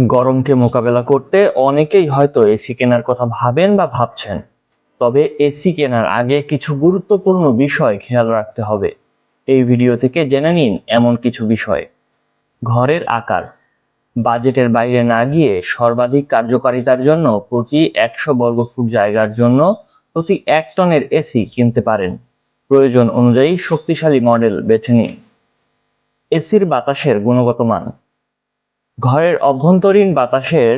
গরমকে মোকাবেলা করতে অনেকেই হয়তো এসি কেনার কথা ভাবেন বা ভাবছেন। তবে এসি কেনার আগে কিছু গুরুত্বপূর্ণ বিষয় খেয়াল রাখতে হবে। এই ভিডিও থেকে জেনে নিন এমন কিছু বিষয়। ঘরের আকার। বাজেটের বাইরে না গিয়ে সর্বাধিক কার্যকারিতার জন্য প্রতি একশো বর্গফুট জায়গার জন্য প্রতি এক টনের এসি কিনতে পারেন। প্রয়োজন অনুযায়ী শক্তিশালী মডেল বেছে নিন। এসির বাতাসের গুণগত মান। ঘরের অভ্যন্তরীণ বাতাসের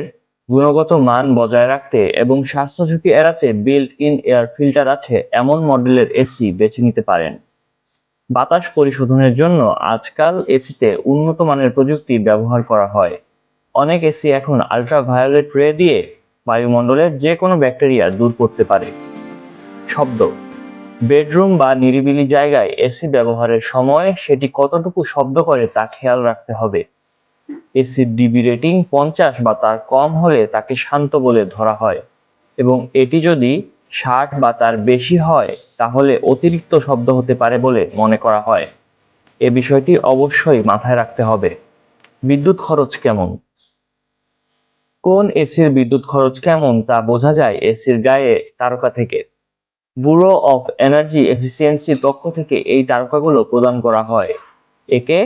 গুণগত মান বজায় রাখতে এবং স্বাস্থ্য ঝুঁকি এড়াতে বিল্ট ইন এয়ার ফিল্টার আছে এমন মডেলের এসি বেছে নিতে পারেন। বাতাস পরিশোধনের জন্য আজকাল এসিতে উন্নত মানের প্রযুক্তি ব্যবহার করা হয়। অনেক এসি এখন আল্ট্রাভায়োলেট রে দিয়ে বায়ুমণ্ডলের যে কোনো ব্যাকটেরিয়া দূর করতে পারে। শব্দ বেডরুম বা নিরিবিলি জায়গায় এসি ব্যবহারের সময় সেটি কতটুকু শব্দ করে তা খেয়াল রাখতে হবে। এসির রেটিং পঞ্চাশ বা তার কম হলে তাকে শান্ত বলে ধরা হয়। এবং এটি যদি ষাট বা তার বেশি হয়, তাহলে অতিরিক্ত শব্দ হতে পারে বলে মনে করা হয়। এ বিষয়টি অবশ্যই মাথায় রাখতে হবে। বিদ্যুৎ খরচ কেমন? কোন এসির বিদ্যুৎ খরচ কেমন তা বোঝা যায় এসির গায়ে তারকা থেকে। ব্যুরো অফ এনার্জি এফিসিয়েন্সির পক্ষ থেকে এই তারকাগুলো প্রদান করা হয়। একে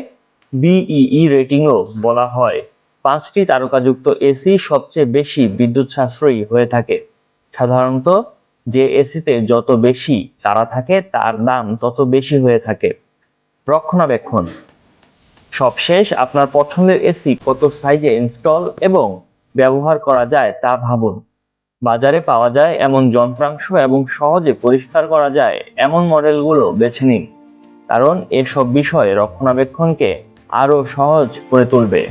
বিইই রেটিংও বলা হয়। পাঁচটি তারকাযুক্ত এসি সবচেয়ে বেশি বিদ্যুৎ সাশ্রয়ী হয়ে থাকে। সাধারণত যে এসিতে যত বেশি তারা থাকে, তার দাম তত বেশি হয়ে থাকে। রক্ষণাবেক্ষণ। সবশেষ আপনার পছন্দের এসি কত সাইজে ইনস্টল এবং ব্যবহার করা যায় তা ভাবুন। বাজারে পাওয়া যায় এমন যন্ত্রাংশ এবং সহজে পরিষ্কার করা যায় এমন মডেলগুলো বেছে নিন। কারণ এসব বিষয়ে রক্ষণাবেক্ষণকে আরও সহজ করে তুলবে।